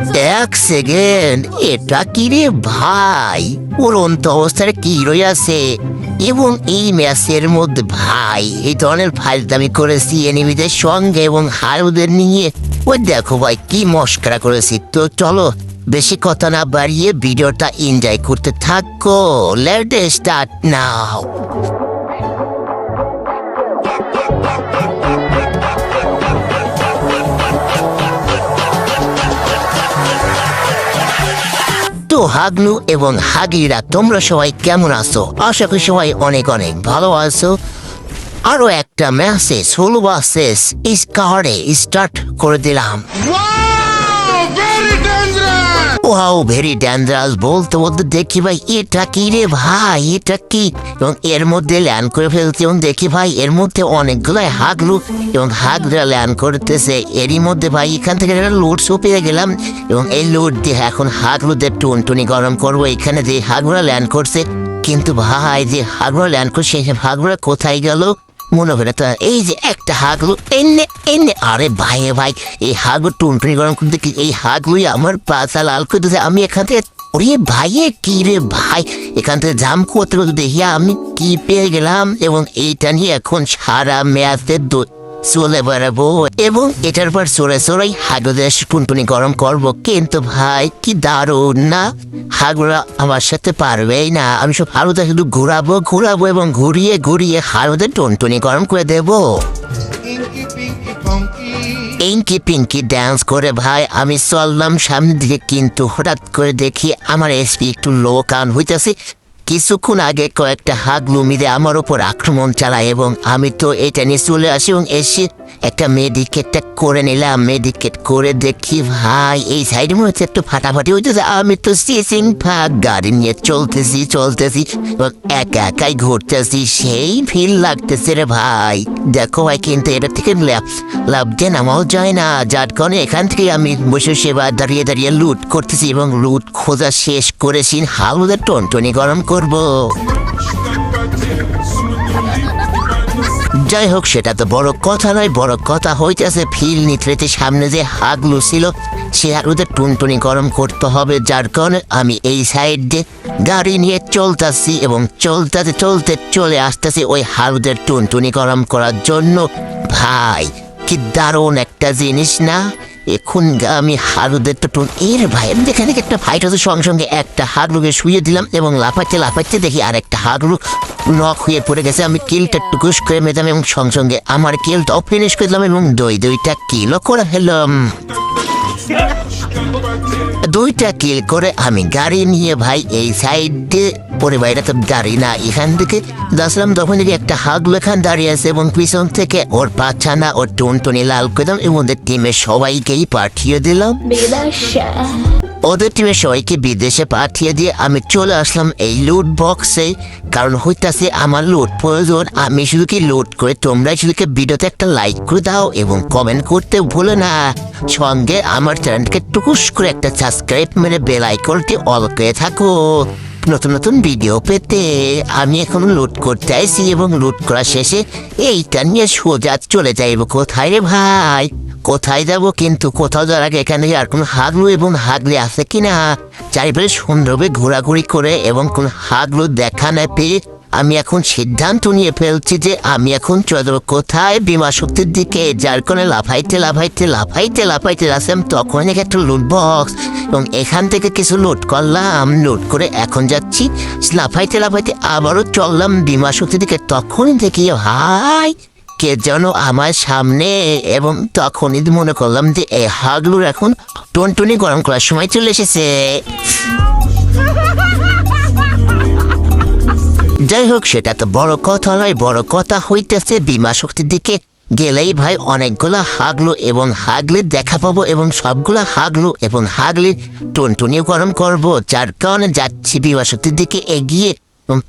এক সেকেন্ড এটা কি রে ভাই? উড়ন্ত অবস্থায় কি রয়ে আছে? এবং এই ম্যাচের মধ্যে ভাই, এই ধরনের ফাইলদামি করেছি এনিমিদের সঙ্গে এবং হারুদের নিয়ে। ওই দেখো ভাই, কি মস্করা করেছি। তো চলো, বেশি কথা না বাড়িয়ে ভিডিওটা এনজয় করতে থাকো। লেট স্টার্ট নাও তো হাগনু এবং হাগিরা, তোমরা সবাই কেমন আছো? আশা করি সবাই অনেক অনেক ভালো আছো। আরও একটা ম্যাসেজ হলো বাসেস স্কারে স্টার্ট করে দিলাম। ওয়াও ভেরি ডেঞ্জারাস বলতে বলতে দেখি ভাই, এটা কি রে ভাই? এটা কি? এবং এর মধ্যে ল্যান্ড করে ফেলতে এবং দেখি ভাই, এর মধ্যে অনেকগুলো হাগলু এবং হাগরা ল্যান্ড করতেছে। এরই মধ্যে ভাই, এখান থেকে একটা লোড শো পেয়ে গেলাম এবং এই লোড দিয়ে এখন হাগলুদের টুনটুনি গরম করব। এখানে যে হাগরা ল্যান্ড করছে, কিন্তু ভাই, যে হাগরা ল্যান্ড করছে হাগরা কোথায় গেল? মনে হয় না তো, এই যে একটা হাগলু, এনে এনে, আরে ভাই ভাই, এই হাগলু টুনটুনি গরম করতে কি, এই হাগলুই আমার পাশা লাল করে দিতে আমি এখান থেকে, ওরে ভাইয়ে কি রে ভাই? এখান থেকে জাম করতে দেখি, আমি কি পেয়ে গেলাম? এবং এইটা নিয়ে এখন সারা ম্যাচে চলে বেড়াবো এবং এটার পর সরে সরেই হাগুদের টুনটুনি গরম করব। কিন্তু ভাই কি দারুণ না? হাগুরা আমার সাথে পারবেই না। আমি সব হারুদের শুধু ঘুরাবো ঘুরাবো এবং ঘুরিয়ে ঘুরিয়ে হারুদের টুনটুনি গরম করে দেবো. ইঙ্কি পিঙ্কি ড্যান্স করে ভাই আমি চললাম সামনে দিকে কিন্তু হঠাৎ করে দেখি আমার এসপি একটু লো কান হইতেছে। কিছুক্ষণ আগে কয়েকটা হাগলু মিলে আমার ওপর আক্রমণ চালায় এবং আমি তো এটা নিয়ে চলে আসি এবং এসে একটা মেডিকেটটা করে নিলাম। মেডিকেট করে দেখি, ভাই, এই সাইডে মনে হচ্ছে একটু ফাটাফাটি হইতেছে আমি তো সিসিং ফাঁক গাড়ি নিয়ে চলতেছি চলতেছি এবং একা একাই ঘুরতেছি। সেই ভিড় লাগতেছে রে ভাই। দেখো ভাই, কিন্তু এটা থেকে লাভ দিয়ে নামাও যায় না। যার কারণে এখান থেকে আমি বসে সেবা দাঁড়িয়ে দাঁড়িয়ে লুট করতেছি এবং লুট খোঁজা শেষ করেছি হালুদের টনটনি গরম করব। যাই হোক, সেটা তো বড় কথা নয়, বড় কথা হইতেছে ফিল নিত্রেতে সামনে যে হাগলু ছিল সে হাগলুদের টুনটুনি গরম করতে হবে, যার কারণে আমি এই সাইড দিয়ে গাড়ি নিয়ে চলতেছি এবং চলতে চলতে চলে আসতেছি ওই হালুদের টুনটুনি গরম করার জন্য। ভাই, কি দারুণ একটা জিনিস না? এখন গা আমি হারুদের তো টোন এর ভাই আমি দেখে দেখি একটা ফাইট হতো সঙ্গে সঙ্গে। একটা হারুকে শুয়ে দিলাম এবং লাফাচ্ছে লাফাচ্ছে, দেখি আর একটা হারু নখ হয়ে পড়ে গেছে। আমি কিলটা টুকুস করে মেতাম এবং সঙ্গে সঙ্গে আমার কিল কিলটাও ফিনিশ করে দিলাম এবং দই দইটা কিলও করে ফেললাম। দুইটা কিল করে আমি গাড়ি নিয়ে ভাই এই সাইডে পরে বাইরে তো গাড়ি না, এখান থেকে দাসলাম তখন দেখি একটা হাগলো এখান দাঁড়িয়ে আছে এবং পিছন থেকে ওর পাছানা, ওর টুনটুনি লাল করে দিলাম এবং টিমের সবাইকেই পাঠিয়ে দিলাম। ওদের টিমের সবাইকে বিদেশে পাঠিয়ে দিয়ে আমি চলে আসলাম এই লুট বক্সে কারণ হইতাছে আমার লুট প্রয়োজন। আমি শুধু কি লুট করে তোমরা শুধু কি ভিডিওতে একটা লাইক করে দাও এবং কমেন্ট করতে ভুলো না। সঙ্গে আমার চ্যানেলকে টুকুস করে একটা সাবস্ক্রাইব মেরে বেল আইকনটি অল করে থাকো। নতুন নতুন ভিডিও পেতে আমি এখন লুট করতে আইছি এবং লুট করা শেষে এইটা নিয়ে সোজা চলে যাইব। কোথায় রে ভাই? কোথায় যাব? কিন্তু কোথাও যাওয়ার আগে এখানে আর কোনো হাগলু এবং হাগলি আছে কিনা চারিপাশে সুন্দরভাবে ঘোরাঘুরি করে এবং কোন হাগলু দেখা না পেয়ে আমি এখন সিদ্ধান্ত নিয়ে ফেলছি যে আমি এখন চলে যাব। কোথায়? বিমা শক্তির দিকে, যার কারণে লাফাইতে লাফাইতে লাফাইতে লাফাইতে আসলাম তখন একটা লুট বক্স এবং এখান থেকে কিছু লুট করলাম লুট করে এখন যাচ্ছি। লাফাইতে লাফাইতে আবারও চললাম বিমা শক্তির দিকে। তখনই দেখি, হাই, কে যেন আমার সামনে এবং তখনই মনে করলাম যে এই হাগলুর এখন টনটনি গরম করার সময় চলে এসেছে। যাই হোক, সেটা তো বড় কথা নয়, বড় কথা হইতেছে বিমা শক্তির দিকে গেলেই ভাই অনেকগুলো হাগলু এবং হাগলির দেখা পাবো এবং সবগুলো হাগলু এবং হাগলির টনটনিও গরম করব, যার কারণে যাচ্ছি বিমা শক্তির দিকে এগিয়ে।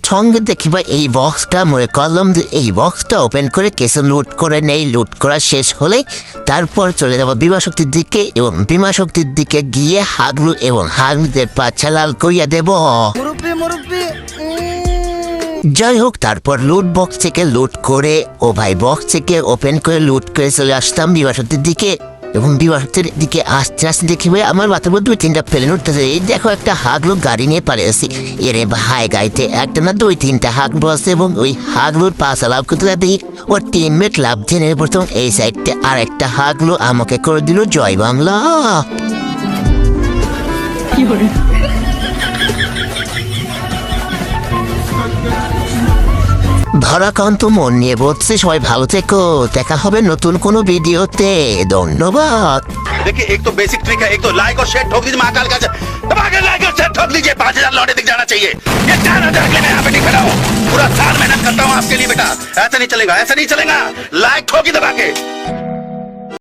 সঙ্গে দেখি ভাই এই বক্সটা, মনে করলাম যে এই বক্সটা ওপেন করে কেসে লুট করে নেই লুট করা শেষ হলে তারপর চলে যাব বিমা শক্তির দিকে এবং বিমা শক্তির দিকে গিয়ে হাগলু এবং হাগলুদের পাচ্ছা লাল করিয়া দেবো। যাই হোক, তারপর লুট বক্স থেকে লুট করে, ও ভাই বক্স থেকে ওপেন করে লুট করে চলে আসতাম বিবাসতির দিকে এবং বিবাহের দিকে আসতে আসতে দেখি ভাই আমার মাথার মধ্যে তিনটা প্লেন উঠতেছে। এই দেখো, একটা হাগলু গাড়ি নিয়ে পারে আসি এরে ভাই, গাড়িতে একটা না দুই তিনটা হাগ বসে এবং ওই হাগলুর পাশে লাভ করতে দেখি ওর টিমমেট লাভ জেনে প্রথম এই সাইডতে আর একটা হাগলু আমাকে করে দিল জয় বাংলা। ধরাকান্ত মন নিয়ে বলছে সবাই ভালো থেকো দেখা হবে নতুন কোনো ভিডিওতে ধন্যবাদ देखिए एक तो बेसिक ट्रिक है एक तो लाइक और शेयर ठोक दीजिए महाकाल का दबाकर लाइक और शेयर ठोक दीजिए पांच हजार लौटे दिख जाना चाहिए ये चार हजार के लिए मैं यहाँ पे नहीं खड़ा हूँ पूरा साल मेहनत करता हूँ आपके लिए बेटा ऐसा नहीं चलेगा ऐसा नहीं चलेगा लाइक ठोकी दबा के